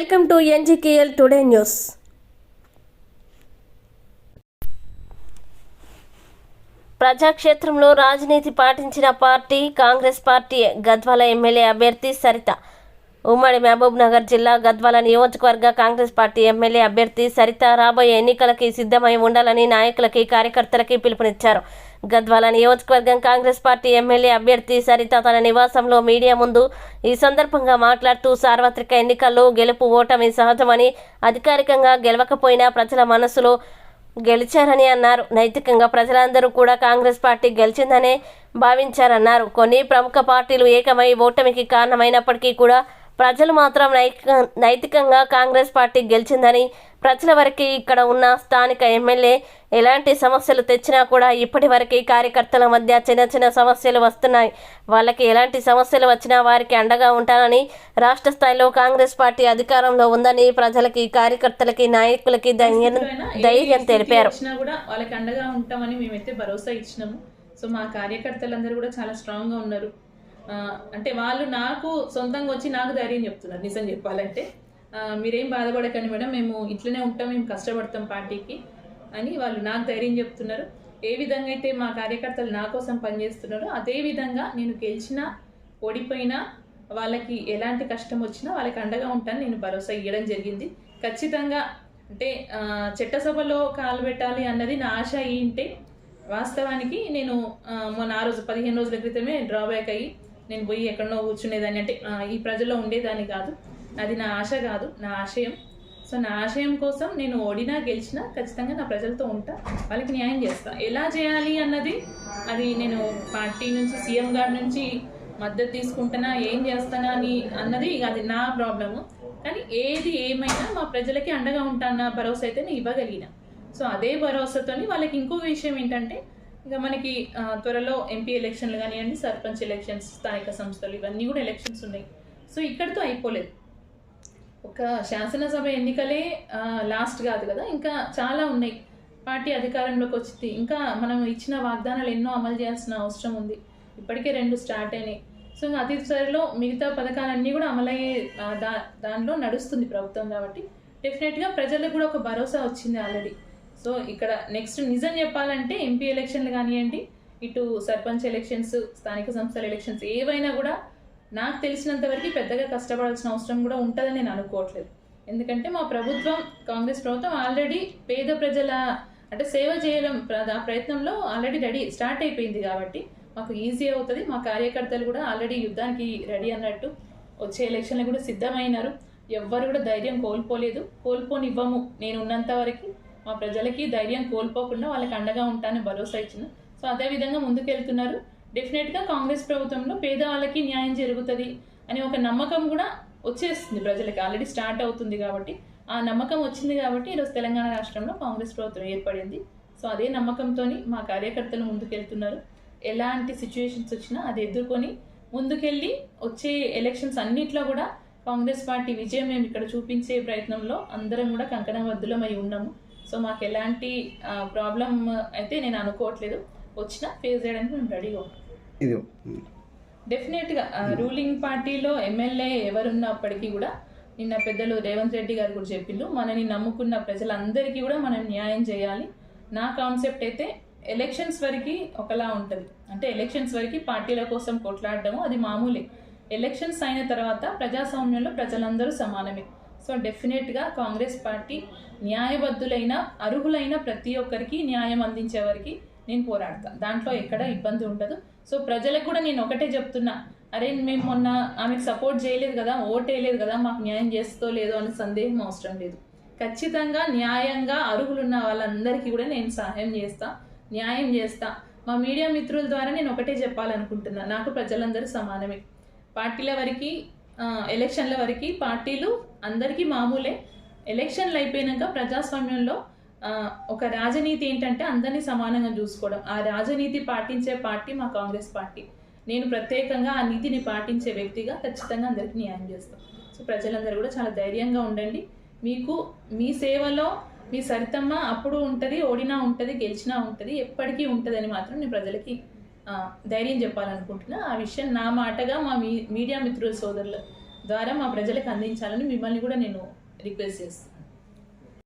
Welcome to NGKL today news. ప్రజాక్షేత్రంలో రాజనీతి పాటించిన party Congress party Gadwal MLA అభ్యర్థి సరిత. ఉమ్మడి మహబూబ్ నగర్ జిల్లా గద్వాల నియోజకవర్గ కాంగ్రెస్ పార్టీ ఎమ్మెల్యే అభ్యర్థి సరిత రాబోయే ఎన్నికలకి సిద్ధమై ఉండాలని నాయకులకి కార్యకర్తలకి పిలుపునిచ్చారు. గద్వాల నియోజకవర్గం కాంగ్రెస్ పార్టీ ఎమ్మెల్యే అభ్యర్థి సరిత తన నివాసంలో మీడియా ముందు ఈ సందర్భంగా మాట్లాడుతూ సార్వత్రిక ఎన్నికల్లో గెలుపు ఓటమి సహజమని అధికారికంగా గెలవకపోయినా ప్రజల మనసులో గెలిచారని అన్నారు. నైతికంగా ప్రజలందరూ కూడా కాంగ్రెస్ పార్టీ గెలిచిందనే భావించారన్నారు. కొన్ని ప్రముఖ పార్టీలు ఏకమై ఓటమికి కారణమైనప్పటికీ కూడా ప్రజలు మాత్రం నైతిక నైతికంగా కాంగ్రెస్ పార్టీ గెలిచిందని ప్రజల వరకు ఇక్కడ ఉన్న స్థానిక ఎమ్మెల్యే ఎలాంటి సమస్యలు తెచ్చినా కూడా ఇప్పటి వరకు కార్యకర్తల మధ్య చిన్న చిన్న సమస్యలు వస్తున్నాయి. వాళ్ళకి ఎలాంటి సమస్యలు వచ్చినా వారికి అండగా ఉంటానని రాష్ట్ర స్థాయిలో కాంగ్రెస్ పార్టీ అధికారంలో ఉందని ప్రజలకి కార్యకర్తలకి నాయకులకి ధైర్యం ధైర్యం తెలిపారు. కూడా వాళ్ళకి అండగా ఉంటామని మేమైతే భరోసా ఇచ్చినాము. సో మా కార్యకర్తలందరూ కూడా చాలా స్ట్రాంగ్గా ఉన్నారు. అంటే వాళ్ళు నాకు సొంతంగా వచ్చి నాకు ధైర్యం చెప్తున్నారు నిజం చెప్పాలంటే. మీరేం బాధపడకండి మేడం మేము ఇట్లనే ఉంటాం మేము కష్టపడతాం పార్టీకి అని వాళ్ళు నాకు ధైర్యం చెప్తున్నారు. ఏ విధంగా అయితే మా కార్యకర్తలు నా కోసం పనిచేస్తున్నారో అదే విధంగా నేను గెలిచినా ఓడిపోయినా వాళ్ళకి ఎలాంటి కష్టం వచ్చినా వాళ్ళకి అండగా ఉంటాను నేను భరోసా ఇవ్వడం జరిగింది. ఖచ్చితంగా అంటే చట్టసభలో కాలు పెట్టాలి అన్నది నా ఆశ ఏంటి వాస్తవానికి నేను మొన్న ఆ రోజు పదిహేను రోజుల క్రితమే డ్రాబ్యాక్ అయ్యి నేను పోయి ఎక్కడనో కూర్చునేదాన్ని. అంటే ఈ ప్రజల్లో ఉండేదాన్ని కాదు. అది నా ఆశ కాదు నా ఆశయం. సో నా ఆశయం కోసం నేను ఓడినా గెలిచినా ఖచ్చితంగా నా ప్రజలతో ఉంటా వాళ్ళకి న్యాయం చేస్తా. ఎలా చేయాలి అన్నది అది నేను పార్టీ నుంచి సీఎం గారి నుంచి మద్దతు తీసుకుంటున్నా ఏం చేస్తానా అని అన్నది అది నా ప్రాబ్లము. కానీ ఏది ఏమైనా మా ప్రజలకి అండగా ఉంటాన్న భరోసా అయితే నేను ఇవ్వగలిగిన. సో అదే భరోసాతోని వాళ్ళకి ఇంకో విషయం ఏంటంటే ఇక మనకి త్వరలో ఎంపీ ఎలక్షన్లు కానివ్వండి సర్పంచ్ ఎలక్షన్స్ స్థానిక సంస్థలు ఇవన్నీ కూడా ఎలక్షన్స్ ఉన్నాయి. సో ఇక్కడితో అయిపోలేదు. ఒక శాసనసభ ఎన్నికలే లాస్ట్ కాదు కదా. ఇంకా చాలా ఉన్నాయి. పార్టీ అధికారంలోకి వచ్చింది. ఇంకా మనం ఇచ్చిన వాగ్దానాలు ఎన్నో అమలు చేయాల్సిన అవసరం ఉంది. ఇప్పటికే రెండు స్టార్ట్ అయినాయి. సో ఇంకా అతి త్వరలో మిగతా పథకాలన్నీ కూడా అమలయ్యే దా దానిలో నడుస్తుంది ప్రభుత్వం కాబట్టి. డెఫినెట్గా ప్రజలకు కూడా ఒక భరోసా వచ్చింది ఆల్రెడీ. సో ఇక్కడ నెక్స్ట్ నిజం చెప్పాలంటే ఎంపీ ఎలక్షన్లు కానివ్వండి ఇటు సర్పంచ్ ఎలక్షన్స్ స్థానిక సంస్థల ఎలక్షన్స్ ఏవైనా కూడా నాకు తెలిసినంత వరకు పెద్దగా కష్టపడాల్సిన అవసరం కూడా ఉంటుందని నేను అనుకోవట్లేదు. ఎందుకంటే మా ప్రభుత్వం కాంగ్రెస్ ప్రభుత్వం ఆల్రెడీ పేద ప్రజల అంటే సేవ చేయడం ఆ ప్రయత్నంలో ఆల్రెడీ రెడీ స్టార్ట్ అయిపోయింది కాబట్టి మాకు ఈజీ అవుతుంది. మా కార్యకర్తలు కూడా ఆల్రెడీ యుద్ధానికి రెడీ అన్నట్టు వచ్చే ఎలక్షన్లు కూడా సిద్ధమైనారు. ఎవ్వరు కూడా ధైర్యం కోల్పోలేదు. కోల్పోనివ్వము. నేను ఉన్నంత వరకు మా ప్రజలకి ధైర్యం కోల్పోకుండా వాళ్ళకి అండగా ఉంటానని భరోసా ఇచ్చిన. సో అదే విధంగా ముందుకెళ్తున్నారు. డెఫినెట్గా కాంగ్రెస్ ప్రభుత్వంలో పేదవాళ్ళకి న్యాయం జరుగుతుంది అనే ఒక నమ్మకం కూడా వచ్చేస్తుంది ప్రజలకి. ఆల్రెడీ స్టార్ట్ అవుతుంది కాబట్టి. ఆ నమ్మకం వచ్చింది కాబట్టి ఈరోజు తెలంగాణ రాష్ట్రంలో కాంగ్రెస్ ప్రభుత్వం ఏర్పడింది. సో అదే నమ్మకంతో మా కార్యకర్తలు ముందుకెళ్తున్నారు. ఎలాంటి సిచ్యువేషన్స్ వచ్చినా అది ఎదుర్కొని ముందుకెళ్ళి వచ్చే ఎలక్షన్స్ అన్నిట్లో కూడా కాంగ్రెస్ పార్టీ విజయం మేము ఇక్కడ చూపించే ప్రయత్నంలో అందరం కూడా కంకణబద్ధులమై ఉన్నాము. సో మాకు ఎలాంటి ప్రాబ్లం అయితే నేను అనుకోవట్లేదు. వచ్చినా ఫేస్ చేయడానికి మేము రెడీగా ఇది డెఫినెట్గా రూలింగ్ పార్టీలో ఎమ్మెల్యే ఎవరున్నప్పటికీ కూడా నిన్న పెద్దలు రేవంత్ రెడ్డి గారు కూడా చెప్పిండ్రు మనని నమ్ముకున్న ప్రజలందరికీ కూడా మనం న్యాయం చేయాలి. నా కాన్సెప్ట్ అయితే ఎలక్షన్స్ వరకు ఒకలా ఉంటుంది. అంటే ఎలక్షన్స్ వరకు పార్టీల కోసం కొట్లాడడము అది మామూలే. ఎలక్షన్స్ అయిన తర్వాత ప్రజాస్వామ్యంలో ప్రజలందరూ సమానమే. సో డెఫినెట్గా కాంగ్రెస్ పార్టీ న్యాయబద్ధులైన అర్హులైన ప్రతి ఒక్కరికి న్యాయం అందించే వారికి నేను పోరాడతా. దాంట్లో ఎక్కడ ఇబ్బంది ఉండదు. సో ప్రజలకు కూడా నేను ఒకటే చెప్తున్నా. అరే మేము మొన్న ఆమెకు సపోర్ట్ చేయలేదు కదా ఓట్ వేయలేదు కదా మాకు న్యాయం చేస్తో లేదో అనే సందేహం అవసరం లేదు. ఖచ్చితంగా న్యాయంగా అర్హులున్న వాళ్ళందరికీ కూడా నేను సహాయం చేస్తా న్యాయం చేస్తా. మా మీడియా మిత్రుల ద్వారా నేను ఒకటే చెప్పాలనుకుంటున్నా. నాకు ప్రజలందరూ సమానమే. పార్టీల వరకు ఎలక్షన్ల వరకు పార్టీలు అందరికీ మామూలే. ఎలక్షన్లు అయిపోయినాక ప్రజాస్వామ్యంలో ఒక రాజనీతి ఏంటంటే అందరినీ సమానంగా చూసుకోవడం. ఆ రాజనీతి పాటించే పార్టీ మా కాంగ్రెస్ పార్టీ. నేను ప్రత్యేకంగా ఆ నీతిని పాటించే వ్యక్తిగా ఖచ్చితంగా అందరికీ న్యాయం చేస్తాను సో ప్రజలందరూ కూడా చాలా ధైర్యంగా ఉండండి. మీకు మీ సేవలో మీ సరితమ్మ అప్పుడు ఉంటుంది ఓడినా ఉంటుంది గెలిచినా ఉంటుంది ఎప్పటికీ ఉంటుందని మాత్రం నేను ప్రజలకి ధైర్యం చెప్పాలనుకుంటున్నా. ఆ విషయం నా మాటగా మా మీ మీడియా మిత్రుల సోదరుల ద్వారా మా ప్రజలకు అందించాలని మిమ్మల్ని కూడా నేను రిక్వెస్ట్ చేస్తాను